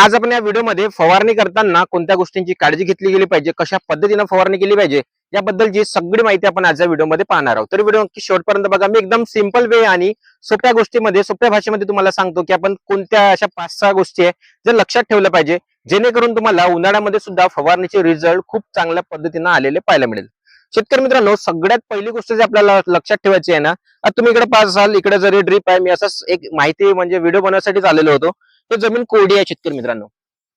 आज आपण या व्हिडिओमध्ये फवारणी करताना कोणत्या गोष्टींची काळजी घेतली गेली पाहिजे कशा पद्धतीनं फवारणी केली पाहिजे याबद्दलची सगळी माहिती आपण आज व्हिडिओमध्ये पाहणार आहोत. तर व्हिडिओ नक्की शेवटपर्यंत बघा. मी एकदम सिंपल वे आणि सोप्या गोष्टीमध्ये सोप्या भाषेमध्ये तुम्हाला सांगतो की आपण कोणत्या अशा पाच सहा गोष्टी आहे जर लक्षात ठेवलं पाहिजे जेणेकरून तुम्हाला उन्हाळ्यामध्ये सुद्धा फवारणीचे रिझल्ट खूप चांगल्या पद्धतीनं आलेले पाहायला मिळेल. शेतकरी मित्रांनो सगळ्यात पहिली गोष्ट जी आपल्याला लक्षात ठेवायची आहे ना तुम्ही इकडे पाच असाल इकडे जरी ड्रीप आहे मी असंच एक माहिती म्हणजे व्हिडिओ बनवण्यासाठीच आलेलो होतो. तो जमीन कोरडी आहे शेतकरी मित्रांनो.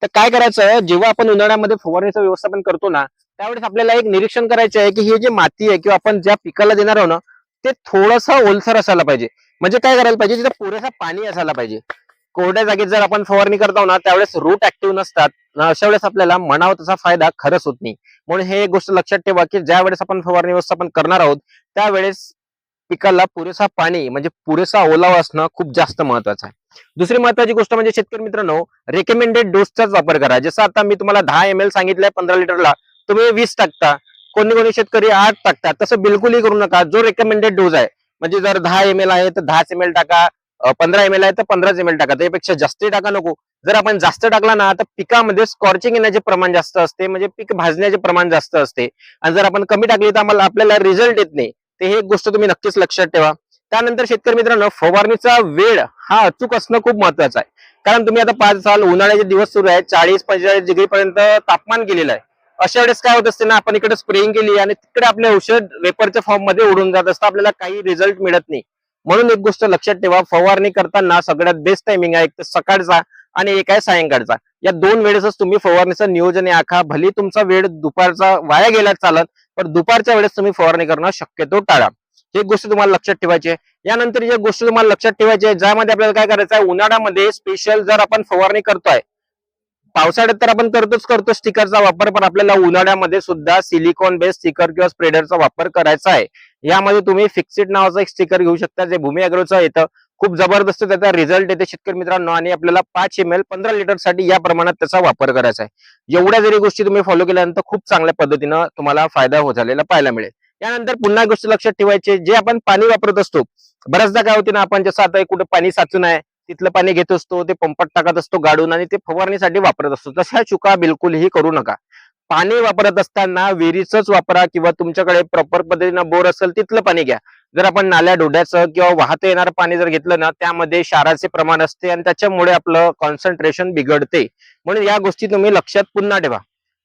तर काय करायचं जेव्हा आपण उन्हाळ्यामध्ये फवारणीचं व्यवस्थापन करतो ना त्यावेळेस आपल्याला एक निरीक्षण करायचं आहे की ही जी माती आहे किंवा आपण ज्या पिकाला देणार आहोत ना ते थोडासा ओलसर असायला पाहिजे. म्हणजे काय करायला पाहिजे तिथं पुरेसा पाणी असायला पाहिजे. कोरड्या जागेत जर आपण फवारणी करतो ना त्यावेळेस रूट ऍक्टिव्ह नसतात. अशा वेळेस आपल्याला म्हणावं तसा फायदा खरंच होत नाही. म्हणून हे एक गोष्ट लक्षात ठेवा की ज्या वेळेस आपण फवारणी व्यवस्थापन करणार आहोत त्यावेळेस पिकाला पुरेसा पाणी म्हणजे पुरेसा ओलावा असणं खूप जास्त महत्वाचं आहे. दुसरी महत्वाची गोष्ट म्हणजे शेतकरी मित्रांनो रेकमेंडेड डोसचाच वापर करा. जसं आता मी तुम्हाला दहा एम एल सांगितलंय पंधरा लिटरला तुम्ही वीस टाकता कोणी कोणी शेतकरी आठ टाकतात तसं बिलकुलही करू नका. जो रेकमेंडेड डोस आहे म्हणजे जर दहा एम एल आहे तर दहाच एम एल टाका पंधरा एम एल आहे तर पंधराच एम एल टाका. त्यापेक्षा जास्त टाका नको. जर आपण जास्त टाकला ना तर पिकामध्ये स्कॉर्चिंग येण्याचे प्रमाण जास्त असते म्हणजे पीक भाजण्याचे प्रमाण जास्त असते. आणि जर आपण कमी टाकली तर आम्हाला आपल्याला रिझल्ट येत नाही. ते हे एक गोष्ट तुम्ही नक्कीच लक्षात ठेवा. त्यानंतर शेतकरी मित्रांनो फवारणीचा वेळ हा अचूक असणं खूप महत्वाचं आहे. कारण तुम्ही आता पाच साल उन्हाळ्याचे दिवस सुरू आहेत चाळीस पंचेचाळीस डिग्री पर्यंत तापमान गेलेलं आहे. अशा वेळेस काय होत असते ना आपण इकडे स्प्रेइंग केली आणि तिकडे आपले औषध वेपरच्या फॉर्ममध्ये उडून जात असतं आपल्याला काही रिझल्ट मिळत नाही. म्हणून एक गोष्ट लक्षात ठेवा फवारणी करताना सगळ्यात बेस्ट टायमिंग आहे एक तर सकाळचा आणि एक आहे सायंकाळचा. या दोन वेळेसच तुम्ही फवारणीचं नियोजन आखा भली तुमचा वेळ दुपारचा वाया गेला चालत पण दुपारच्या वेळेस तुम्ही फवारणी करणं शक्यतो टाळा. ही गोष्ट तुम्हाला लक्षात ठेवायची आहे. यानंतर एक गोष्ट तुम्हाला लक्षात ठेवायची आहे ज्यामध्ये आपल्याला काय करायचं आहे उन्हाळ्यामध्ये स्पेशल जर आपण फवारणी करतोय पावसाळ्यात तर आपण करतोच करतो स्टिकरचा वापर पण आपल्याला उन्हाळ्यामध्ये सुद्धा सिलिकॉन बेस्ड स्टिकर किंवा स्प्रेडरचा वापर करायचा आहे. यामध्ये तुम्ही फिक्सिट नावाचा एक स्टिकर घेऊ शकता जे भूमी अग्रोचा येतं खूप जबरदस्त त्याचा रिझल्ट येते शेतकरी मित्रांनो आणि आपल्याला पाच एम एल पंधरा लिटरसाठी या प्रमाणात त्याचा वापर करायचा आहे. एवढ्या जरी गोष्टी तुम्ही फॉलो केल्यानंतर खूप चांगल्या पद्धतीनं तुम्हाला फायदा होत झालेला पाहायला मिळेल. यानंतर पुन्हा गोष्ट लक्षात ठेवायची जे आपण पाणी वापरत असतो बऱ्याचदा काय होते ना आपण जसं आता कुठं पाणी साचून आहे तिथलं पाणी घेत असतो ते पंपात टाकत असतो गाडून आणि ते फवारणीसाठी वापरत असतो. तशा चुका बिलकुलही करू नका. पाणी वापरत असताना विहिरीचंच वापरा किंवा तुमच्याकडे प्रॉपर पद्धतीनं बोर असेल तिथलं पाणी घ्या. जर आपण नाल्या डोड्याचं किंवा वाहतं येणारं पाणी जर घेतलं ना त्यामध्ये क्षाराचे प्रमाण असते आणि त्याच्यामुळे आपलं कॉन्सन्ट्रेशन बिघडते. म्हणून या गोष्टी तुम्ही लक्षात पुन्हा ठेवा.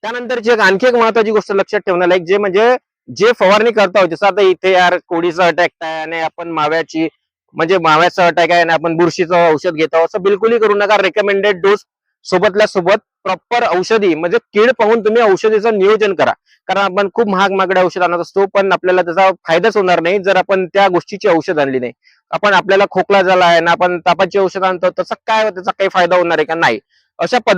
त्यानंतरची जे आणखी एक महत्वाची गोष्ट लक्षात ठेवण्याला एक जे म्हणजे जे फवारणी करता जसं आता इथे यार कोडीचा अटॅक आहे आणि आपण माव्याची म्हणजे माव्याचा अटॅक आहे आणि आपण बुरशीचं औषध घेतो असं बिलकुलही करू नका. रेकमेंडेड डोस सोबतल्या सोबत प्रॉपर औषधी म्हणजे कीड पाहून तुम्ही औषधीचं नियोजन करा. कारण आपण खूप महाग महागडे औषध आणत असतो पण आपल्याला त्याचा फायदाच होणार नाही जर आपण त्या गोष्टीची औषध आणली नाही. आपण आपल्याला खोकला झाला आहे ना आपण तापाची औषध आणतो तसं काय त्याचा काही फायदा होणार आहे का? नाही. अशा पद्धती